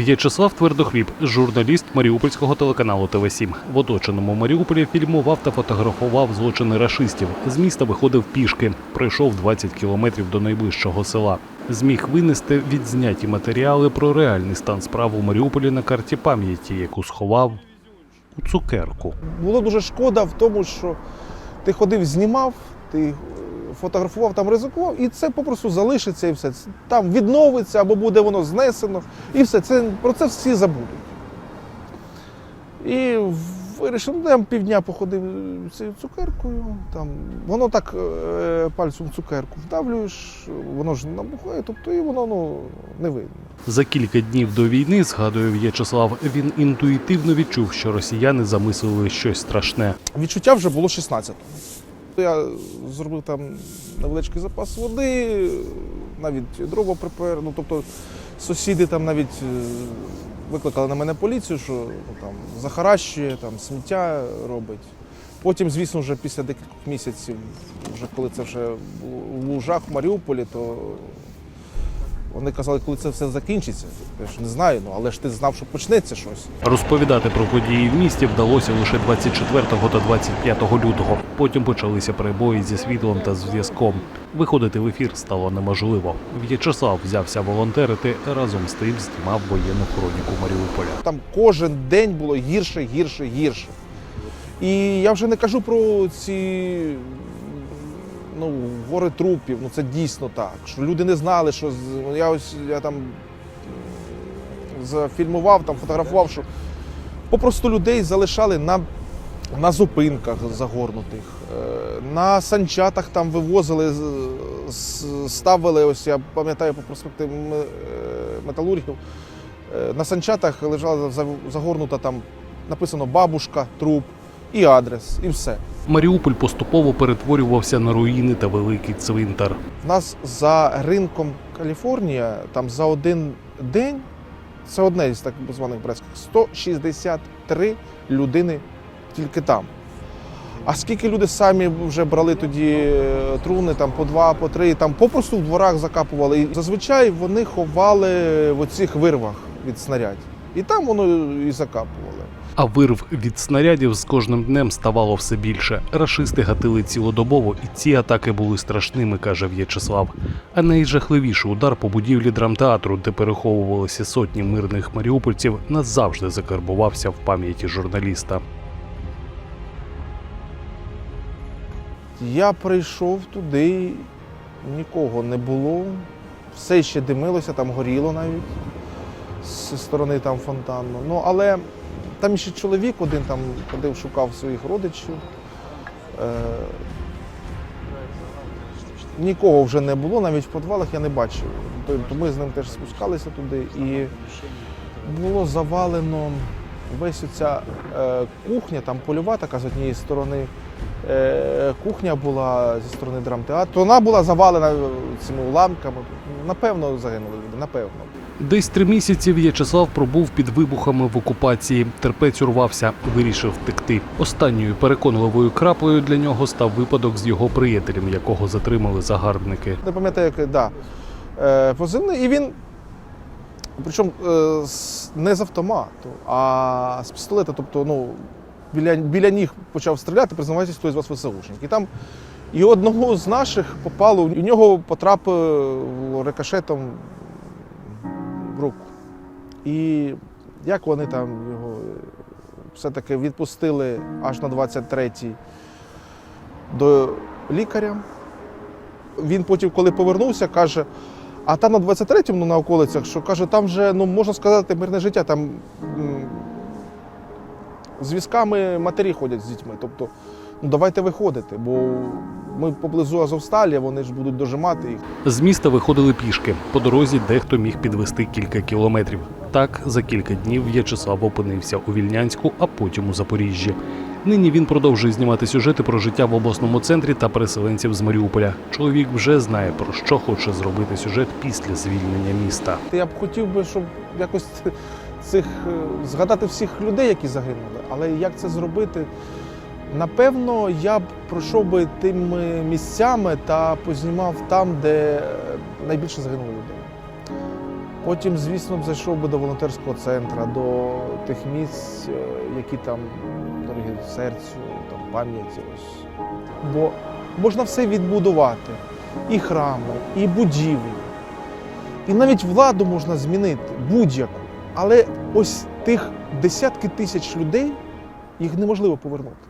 В'ячеслав Твердохліб, журналіст Маріупольського телеканалу ТВ7. В оточеному Маріуполі фільмував та фотографував злочини рашистів. З міста виходив пішки, пройшов 20 кілометрів до найближчого села. Зміг винести відзняті матеріали про реальний стан справ у Маріуполі на карті пам'яті, яку сховав у цукерку. Було дуже шкода в тому, що ти ходив, знімав, ти фотографував, там ризикував, і це попросту залишиться і все. Там відновиться або буде воно знесено, і все. Це, про це всі забудуть. І вирішив, ну, я півдня походив цією цукеркою. Там, воно так е, пальцем цукерку вдавлюєш, воно ж набухає, тобто і воно ну, не видно. За кілька днів до війни, згадує В'ячеслав, він інтуїтивно відчув, що росіяни замислили щось страшне. Відчуття вже було 16. Я зробив там невеличкий запас води, навіть дрова припер. Ну, тобто сусіди там навіть е, викликали на мене поліцію, що ну, там, захаращує, там, сміття робить. Потім, звісно, вже після декількох місяців, вже коли це вже в лужах в Маріуполі, то вони казали, коли це все закінчиться. Я ж не знаю, ну але ж ти знав, що почнеться щось. Розповідати про події в місті вдалося лише 24 та 25 лютого. Потім почалися перебої зі світлом та зв'язком. Виходити в ефір стало неможливо. В'ячеслав взявся волонтерити разом з тим знімав воєнну хроніку Маріуполя. Там кожен день було гірше, гірше, гірше. І я вже не кажу про ці ну, гори трупів. Ну це дійсно так. Що люди не знали, що ну, я ось я там зафільмував, там фотографував, що попросту людей залишали на, на зупинках загорнутих, е, на санчатах там вивозили, ставили, ось я пам'ятаю по проспекту е, металургів. Е, На санчатах лежала загорнута там написано бабушка, труп і адрес, і все. Маріуполь поступово перетворювався на руїни та великий цвинтар. У нас за ринком Каліфорнія, там за один день, це одне із так званих братських, 163 людини тільки там. А скільки люди самі вже брали тоді е, труни, там по два, по три, там попросту в дворах закапували. І зазвичай вони ховали в оцих вирвах від снарядів. І там воно і закапували. А вирв від снарядів з кожним днем ставало все більше. Рашисти гатили цілодобово, і ці атаки були страшними, каже В'ячеслав. А найжахливіший удар по будівлі драмтеатру, де переховувалися сотні мирних маріупольців, назавжди закарбувався в пам'яті журналіста. Я прийшов туди, нікого не було. Все ще димилося, там горіло навіть зі сторони там фонтану. Ну, але там ще чоловік один там ходив, шукав своїх родичів. Е, нікого вже не було, навіть в підвалах я не бачив. Тобто ми з ним теж спускалися туди і було завалено весь оця е, кухня, там польова така з однієї сторони. Е, кухня була зі сторони драмтеатру. Вона була завалена цими уламками. Напевно, загинули люди, напевно. Десь три місяці В'ячеслав пробув під вибухами в окупації. Терпець урвався, вирішив втекти. Останньою переконливою краплею для нього став випадок з його приятелем, якого затримали загарбники. Не пам'ятаю, як да. Е, позивний, і він. Причому е, не з автомату, а з пістолета. Тобто, ну, біля, біля ніг почав стріляти, признавайтесь, хто із вас ВСУшник. І там і одного з наших попало, у нього потрапив рикошетом в. І як вони там його все-таки відпустили аж на 23-й до лікаря. Він потім, коли повернувся, каже: а там на 23-му ну, на околицях, що каже, там вже, ну можна сказати, мирне життя, там з візками матері ходять з дітьми. Тобто, ну давайте виходити, бо ми поблизу Азовсталі, вони ж будуть дожимати їх. З міста виходили пішки. По дорозі дехто міг підвести кілька кілометрів. Так, за кілька днів В'ячеслав опинився у Вільнянську, а потім у Запоріжжі. Нині він продовжує знімати сюжети про життя в обласному центрі та переселенців з Маріуполя. Чоловік вже знає про що хоче зробити сюжет після звільнення міста. Я б хотів би, щоб якось цих е, згадати всіх людей, які загинули. Але як це зробити? Напевно, я б пройшов би тими місцями та познімав там, де е, найбільше загинуло людей. Потім, звісно, б зайшов би до волонтерського центру, до тих місць, е, які там дорогі серцю, там пам'яті. Бо можна все відбудувати: і храми, і будівлі. І навіть владу можна змінити будь-яку. Але ось тих десятки тисяч людей їх неможливо повернути.